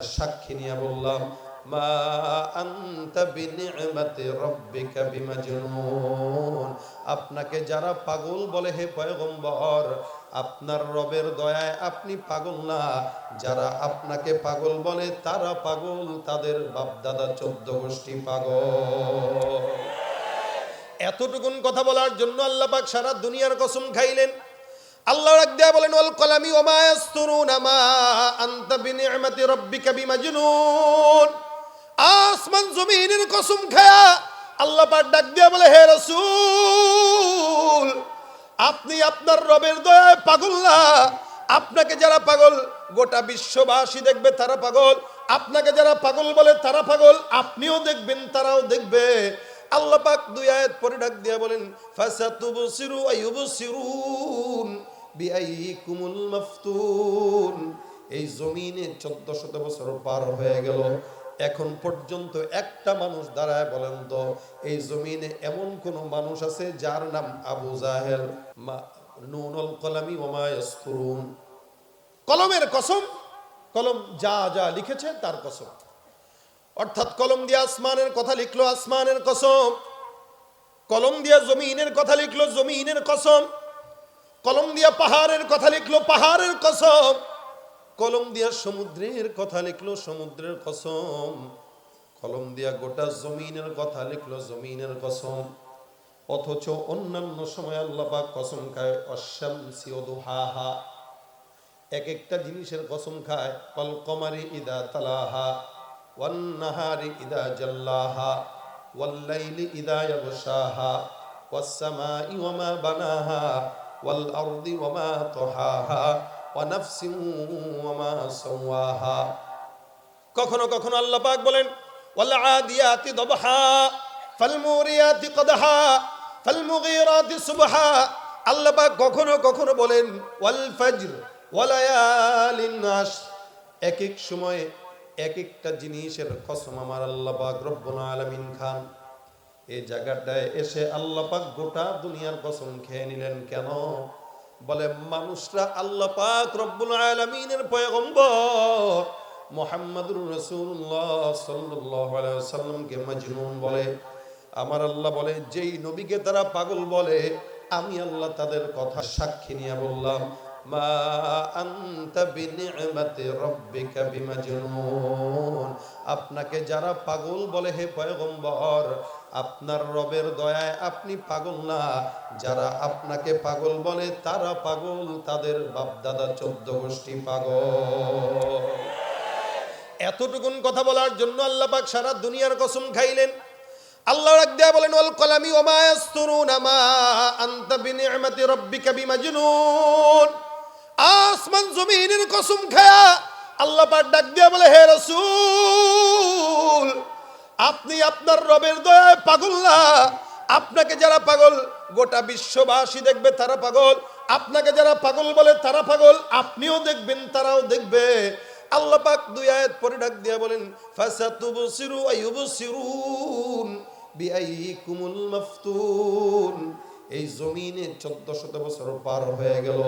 সাক্ষী নিয়ে বললাম আপনাকে যারা পাগল বলে, হে পয়গম্বর, আপনার রবের দয়ায় আপনি পাগল না। যারা আপনাকে পাগল বলে, তারা পাগল, তাদের বাপদাদা চোদ্দ গোষ্ঠী পাগল। এতটুকুন কথা বলার জন্য আল্লাহ পাক সারা দুনিয়ার কসম খাইলেন। আল্লাহ রাখ দেয়া বলেন, ওয়াল কলামি ওমা ইয়াসতুরুনা মা আনতা বিনি'মাতি রাব্বিকা বিমাজনুন। আসমান জমিনের কসম খায়া আল্লাহ পাক ডাক দেয়া বলে, হে রাসূল, আপনি আপনার রবের দয়ায় পাগল না? আপনাকে যারা পাগল, গোটা বিশ্ববাসী দেখবে তারা পাগল। আপনাকে যারা পাগল বলে তারা পাগল, আপনিও দেখবেন, তারাও দেখবে। আল্লাহ পাক দুই আয়াত পরে ডাক দিয়া বলেন, ফাসাতুবসিরু আইয়ুবসিরুন বিআইকুমুল মাফতুন। এই জমিনে চোদ্দ শত বছর পার হয়ে গেল। এখন পর্যন্ত একটা মানুষ দাঁড়ায় বলেন তো, এই জমিনে এমন কোন মানুষ আছে যার নাম আবু জাহেল? নুনুল কলামি কলমের কসম, কলম যা যা লিখেছে তার কসম। অর্থাৎ কলম দিয়ে আসমানের কথা লিখলো আসমানের কসম। কলম দিয়া জমিনের কথা লিখলো জমিনের কসম। কলম দিয়া পাহাড়ের কথা লিখলো পাহাড়ের কসম। কলম দিয়া সমুদ্রের কথা লিখলো, সমুদ্রের কসম। কলম দিয়া গোটা জমিনের কথা লিখলো, জমিনের কসম। অথচ অন্যান্য সময় আল্লাহ পাক কসম খায় অশ্বাম হা এক একটা জিনিসের কসম খায় কল কমারি ইদা তালাহা, ওয়ান্নাহারি ইদা জাল্লাহা, ওয়াল্লাইলি ইদা ইয়াগশাহা ওয়াস সামাই ওয়া মা বানাহা ওয়াল আরদি ওয়া মা তাহাহা। কখনো কখনো আল্লাহ পাক বলেন ফাল মুরিয়াতি কদহা, ফাল মুগীরাতি সুবহা। আল্লাহ পাক কখনো কখনো বলেন, ওয়াল ফজর ওয়ালায়ালিন নাস এক এক সময় এক একটা জিনিসের কসম আমার আল্লাহ পাক রব্বুল আলামিন খান। এই জায়গাটায় এসে আল্লাহ পাক গোটা দুনিয়ার কসম খেয়ে নিলেন কেন? বলে, মানুষরা আল্লাহ পাক রব্বুল আলামিনের পয়গম্বর মোহাম্মদুর রাসূলুল্লাহ সাল্লাল্লাহু আলাইহি ওয়াসাল্লামকে মাজনুন বলে। আমার আল্লাহ বলে, যেই নবীকে তারা পাগল বলে, আমি আল্লাহ তাদের কথা সাক্ষী নিয়ে বললাম, মা আনতা বিনি'মাতি রাব্বিকা বিমাজনুন। আপনাকে যারা পাগল বলে, হে পয়গম্বর আপনার রবের দয়ায় আপনি পাগল না। যারা আপনাকে পাগল বলে, তারা পাগল। তাদের বাপদাদা চোদ্দ গোষ্ঠী পাগল। এতটুকুন কথা বলার জন্য আল্লাহ পাক সারা দুনিয়ার কসম খাইলেন। আল্লাহ রাখ দেয়া বলেন, ওয়াল কলামি ওমা ইয়াসতুরুনা মা আনতা বিনি'মাতি রাব্বিকা বিমাজনুন। আসমান জমিনের কসম খায়া আল্লাহ পাক ডাক দিয়া বলে, হে রাসূল আপনি আপনার রবের দয়ায় পাগল না। আপনাকে যারা পাগল, গোটা বিশ্ববাসী দেখবে তারা পাগল। আপনাকে যারা পাগল বলে তারা পাগল, আপনিও দেখবেন, তারাও দেখবে। আল্লাহ পাক দুই আয়াত পরে ডাক দিয়া বলেন, ফাসাতুবসিরু আইয়ুবসিরুন বিআইকুমুল মাফতুন। এই জমিনে চোদ্দ শত বছর পার হয়ে গেল।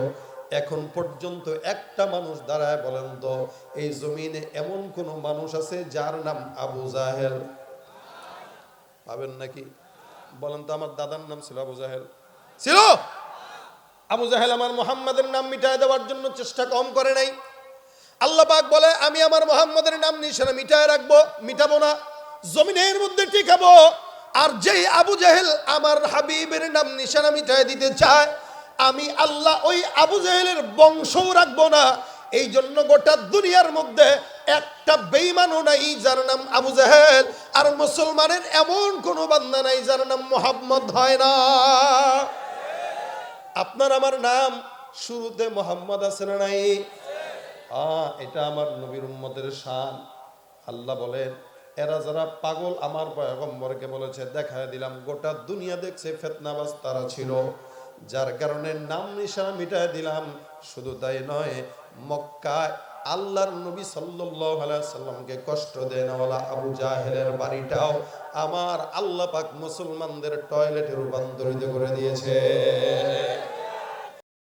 এখন পর্যন্ত একটা মানুষ দাঁড়ায় বলেন তো, এই জমিনে এমন কোন মানুষ আছে যার নাম আবু জাহেল? পাবেন নাকি? বলেন তো, আমার দাদার নাম ছিল আবু জাহেল। ছিল? আবু জাহেল আমার মোহাম্মদের নাম মিটায় দেওয়ার জন্য চেষ্টা কম করে নাই। আল্লাহ পাক বলে, আমি আমার মোহাম্মদের নাম নিশানা মিটায় রাখব, মিটাবো না, জমিনের মধ্যে টিকাবো। আর যেই আবু জাহেল আমার হাবিবের নাম নিশানা মিটায় দিতে চায়, আমি আল্লাহ ওই আবু জাহেলের বংশও রাখব না। এই জন্য গোটা দুনিয়ার মধ্যে একটা বেইমানও নাই যার নাম আবু জাহেল, আর মুসলমানের এমন কোনো বান্দা নাই যার নাম মোহাম্মদ হয় না। আপনার আমার নাম শুরুতে মোহাম্মদ আছে না নাই? এটা আমার নবীর উম্মতের শান। আল্লাহ বলেন, এরা যারা পাগল, আমার পয়গম্বরকে বলেছে, দেখায় দিলাম, গোটা দুনিয়া দেখছে, ফেতনাবাজ তারা ছিল। যার কারণে নাম নিশানা মিটায় দিলাম। শুধু তাই নয় মক্কায় আল্লাহর নবী সাল্লামকে কষ্ট দেন ওয়ালা আবু জাহেলের বাড়িটাও আমার আল্লাহ পাক মুসলমানদের টয়লেটে রূপান্তরিত করে দিয়েছে।